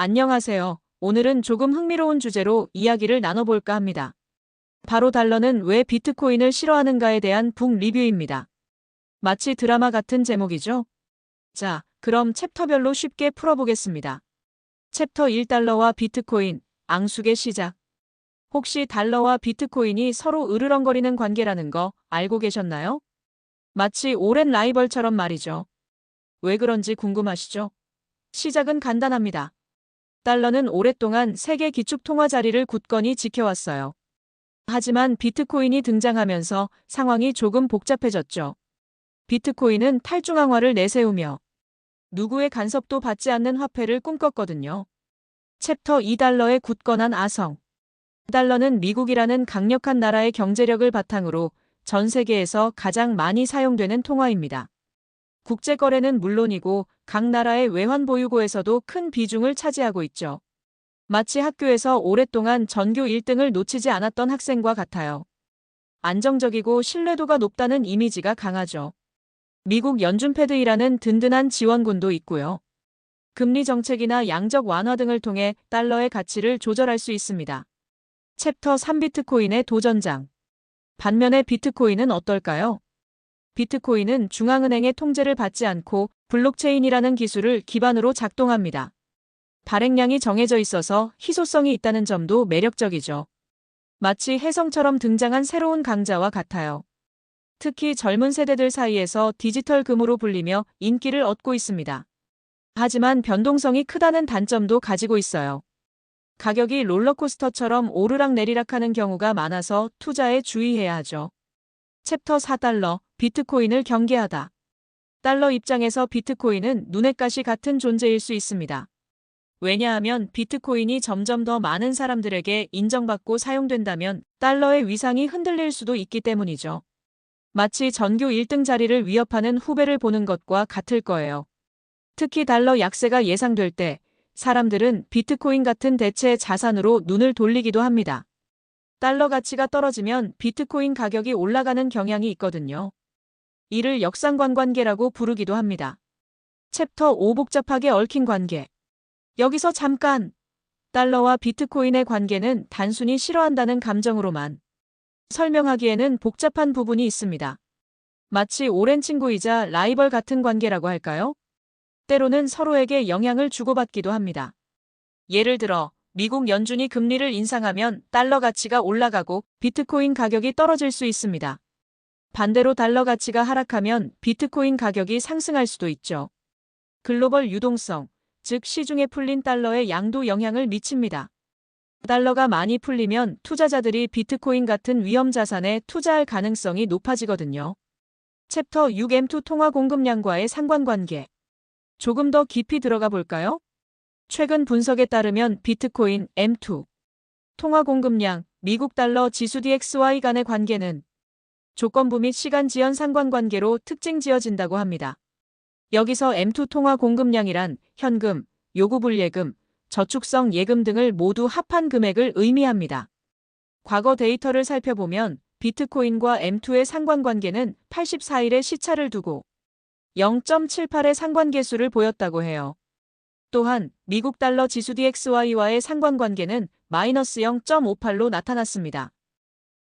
안녕하세요. 오늘은 조금 흥미로운 주제로 이야기를 나눠볼까 합니다. 바로 달러는 왜 비트코인을 싫어하는가에 대한 북 리뷰입니다. 마치 드라마 같은 제목이죠? 자, 그럼 챕터별로 쉽게 풀어보겠습니다. 챕터 1달러와 비트코인, 앙숙의 시작. 혹시 달러와 비트코인이 서로 으르렁거리는 관계라는 거 알고 계셨나요? 마치 오랜 라이벌처럼 말이죠. 왜 그런지 궁금하시죠? 시작은 간단합니다. 달러는 오랫동안 세계 기축 통화 자리를 굳건히 지켜왔어요. 하지만 비트코인이 등장하면서 상황이 조금 복잡해졌죠. 비트코인은 탈중앙화를 내세우며 누구의 간섭도 받지 않는 화폐를 꿈꿨거든요. 챕터 2달러의 굳건한 아성. 달러는 미국이라는 강력한 나라의 경제력을 바탕으로 전 세계에서 가장 많이 사용되는 통화입니다. 국제 거래는 물론이고 각 나라의 외환 보유고에서도 큰 비중을 차지하고 있죠. 마치 학교에서 오랫동안 전교 1등을 놓치지 않았던 학생과 같아요. 안정적이고 신뢰도가 높다는 이미지가 강하죠. 미국 연준패드이라는 든든한 지원군도 있고요. 금리 정책이나 양적 완화 등을 통해 달러의 가치를 조절할 수 있습니다. 챕터 3 비트코인의 도전장. 반면에 비트코인은 어떨까요? 비트코인은 중앙은행의 통제를 받지 않고 블록체인이라는 기술을 기반으로 작동합니다. 발행량이 정해져 있어서 희소성이 있다는 점도 매력적이죠. 마치 혜성처럼 등장한 새로운 강자와 같아요. 특히 젊은 세대들 사이에서 디지털 금으로 불리며 인기를 얻고 있습니다. 하지만 변동성이 크다는 단점도 가지고 있어요. 가격이 롤러코스터처럼 오르락 내리락 하는 경우가 많아서 투자에 주의해야 하죠. 챕터 4달러, 비트코인을 경계하다. 달러 입장에서 비트코인은 눈의 가시 같은 존재일 수 있습니다. 왜냐하면 비트코인이 점점 더 많은 사람들에게 인정받고 사용된다면 달러의 위상이 흔들릴 수도 있기 때문이죠. 마치 전교 1등 자리를 위협하는 후배를 보는 것과 같을 거예요. 특히 달러 약세가 예상될 때 사람들은 비트코인 같은 대체 자산으로 눈을 돌리기도 합니다. 달러 가치가 떨어지면 비트코인 가격이 올라가는 경향이 있거든요. 이를 역상관 관계라고 부르기도 합니다. 챕터 5 복잡하게 얽힌 관계. 여기서 잠깐! 달러와 비트코인의 관계는 단순히 싫어한다는 감정으로만 설명하기에는 복잡한 부분이 있습니다. 마치 오랜 친구이자 라이벌 같은 관계라고 할까요? 때로는 서로에게 영향을 주고받기도 합니다. 예를 들어, 미국 연준이 금리를 인상하면 달러 가치가 올라가고 비트코인 가격이 떨어질 수 있습니다. 반대로 달러 가치가 하락하면 비트코인 가격이 상승할 수도 있죠. 글로벌 유동성, 즉 시중에 풀린 달러의 양도 영향을 미칩니다. 달러가 많이 풀리면 투자자들이 비트코인 같은 위험 자산에 투자할 가능성이 높아지거든요. 챕터 6M2 통화 공급량과의 상관관계. 조금 더 깊이 들어가 볼까요? 최근 분석에 따르면 비트코인 M2 통화 공급량 미국 달러 지수 DXY 간의 관계는 조건부 및 시간 지연 상관관계로 특징 지어진다고 합니다. 여기서 M2 통화 공급량이란 현금, 요구불예금, 저축성 예금 등을 모두 합한 금액을 의미합니다. 과거 데이터를 살펴보면 비트코인과 M2의 상관관계는 84일의 시차를 두고 0.78의 상관계수를 보였다고 해요. 또한 미국 달러 지수 DXY와의 상관관계는 마이너스 0.58로 나타났습니다.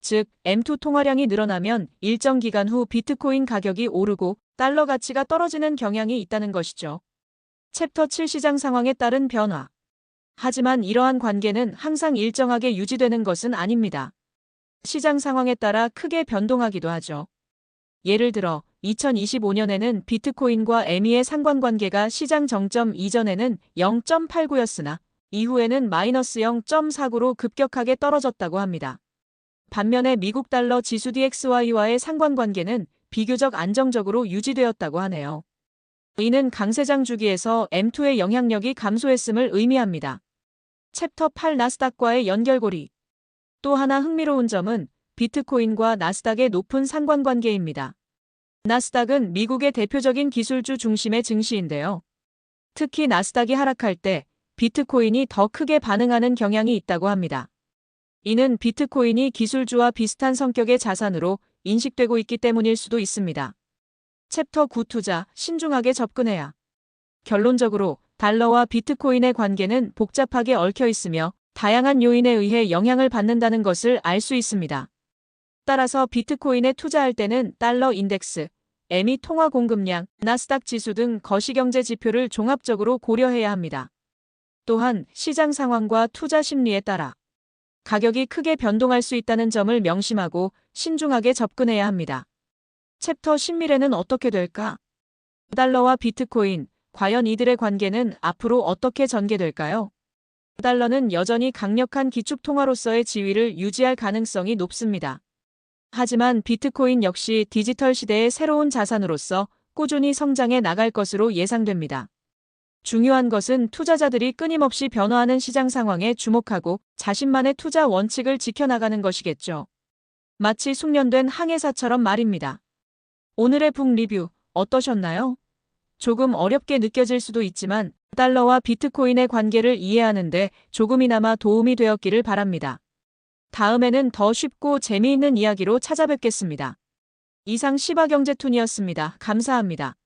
즉, M2 통화량이 늘어나면 일정 기간 후 비트코인 가격이 오르고 달러 가치가 떨어지는 경향이 있다는 것이죠. 챕터 7 시장 상황에 따른 변화. 하지만 이러한 관계는 항상 일정하게 유지되는 것은 아닙니다. 시장 상황에 따라 크게 변동하기도 하죠. 예를 들어 2025년에는 비트코인과 에미의 상관관계가 시장 정점 이전에는 0.89였으나 이후에는 마이너스 0.49로 급격하게 떨어졌다고 합니다. 반면에 미국 달러 지수 DXY와의 상관관계는 비교적 안정적으로 유지되었다고 하네요. 이는 강세장 주기에서 M2의 영향력이 감소했음을 의미합니다. 챕터 8 나스닥과의 연결고리. 또 하나 흥미로운 점은 비트코인과 나스닥의 높은 상관관계입니다. 나스닥은 미국의 대표적인 기술주 중심의 증시인데요. 특히 나스닥이 하락할 때 비트코인이 더 크게 반응하는 경향이 있다고 합니다. 이는 비트코인이 기술주와 비슷한 성격의 자산으로 인식되고 있기 때문일 수도 있습니다. 챕터 9 투자, 신중하게 접근해야. 결론적으로 달러와 비트코인의 관계는 복잡하게 얽혀 있으며 다양한 요인에 의해 영향을 받는다는 것을 알 수 있습니다. 따라서 비트코인에 투자할 때는 달러 인덱스, 에미 통화 공급량, 나스닥 지수 등 거시경제 지표를 종합적으로 고려해야 합니다. 또한 시장 상황과 투자 심리에 따라 가격이 크게 변동할 수 있다는 점을 명심하고 신중하게 접근해야 합니다. 챕터 10밀에는 어떻게 될까? 달러와 비트코인, 과연 이들의 관계는 앞으로 어떻게 전개될까요? 달러는 여전히 강력한 기축통화로서의 지위를 유지할 가능성이 높습니다. 하지만 비트코인 역시 디지털 시대의 새로운 자산으로서 꾸준히 성장해 나갈 것으로 예상됩니다. 중요한 것은 투자자들이 끊임없이 변화하는 시장 상황에 주목하고 자신만의 투자 원칙을 지켜나가는 것이겠죠. 마치 숙련된 항해사처럼 말입니다. 오늘의 북 리뷰 어떠셨나요? 조금 어렵게 느껴질 수도 있지만 달러와 비트코인의 관계를 이해하는데 조금이나마 도움이 되었기를 바랍니다. 다음에는 더 쉽고 재미있는 이야기로 찾아뵙겠습니다. 이상 시바경제툰이었습니다. 감사합니다.